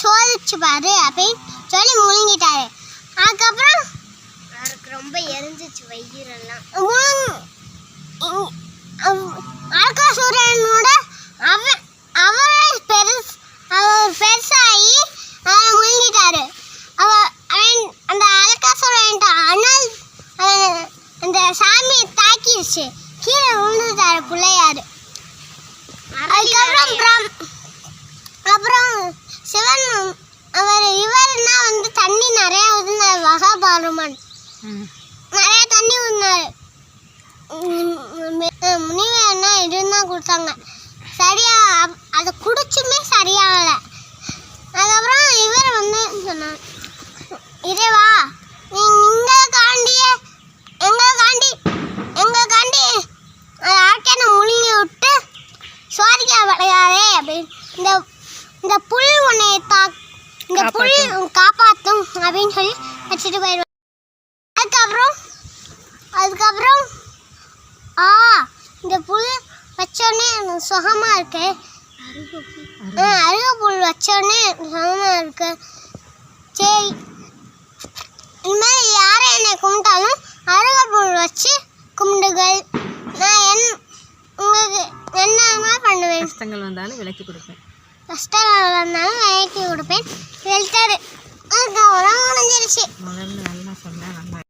சோதிச்சு பாரு அப்படின்னு சொல்லி முழுங்கிட்டாரு. அதுக்கப்புறம் அவருக்கு ரொம்ப எரிஞ்சிச்சு வயிறெல்லாம். அல்காசூரனோட அவன் அவரே பெருசு அவர் பெருசாகி அவரை முழுங்கிட்டாரு. அவ அவன் அந்த அல்காசூரன் அனல் அவன் அந்த சாமியை தாக்கிடுச்சு கீழே விழுந்துட்டாரு பிள்ளையாரு. சிவன் அவர் இவர்னா வந்து தண்ணி நிறைய ஊற்றினார் மகாபாரமன் நிறைய தண்ணி ஊற்றினார் முனிவர்னா இதுதான் கொடுத்தாங்க. சரியா அதை குடிச்சுமே சரியாகலை. அதுக்கப்புறம் இவர் வந்து சொன்னார் இறைவா நீ இங்கே காண்டிய எங்கே காண்டி எங்கள் காண்டி ஆட்களை முழுங்கி விட்டு சுவாதிக்க விளையாதே அப்படின்னு. இந்த இந்த புல் உன்னை தா இந்த புல் காப்பாற்றும் அப்படின்னு சொல்லி வச்சுட்டு போயிடுவாங்க அதுக்கப்புறம் அதுக்கப்புறம் ஆ இந்த புல் வச்சோடனே எனக்கு சுகமாக இருக்கு. ஆ அருக புல் வச்சோடனே சுகமாக இருக்கு. சரி. இனிமேல் யாரை என்னை கும்பிட்டாலும் அருக புல் வச்சு கும்பிடுங்கள். நான் என் உங்களுக்கு என்ன பண்ணுவேன். கஷ்டங்கள் வந்தாலும் விலக்கி கொடுப்பேன். கஷ்டம் இருந்தாலும் வேலைக்கு கொடுப்பேன். வெல்ட்டாரு அதுக்கப்புறம் முடிஞ்சிருச்சு முதல்ல நல்லா நல்லா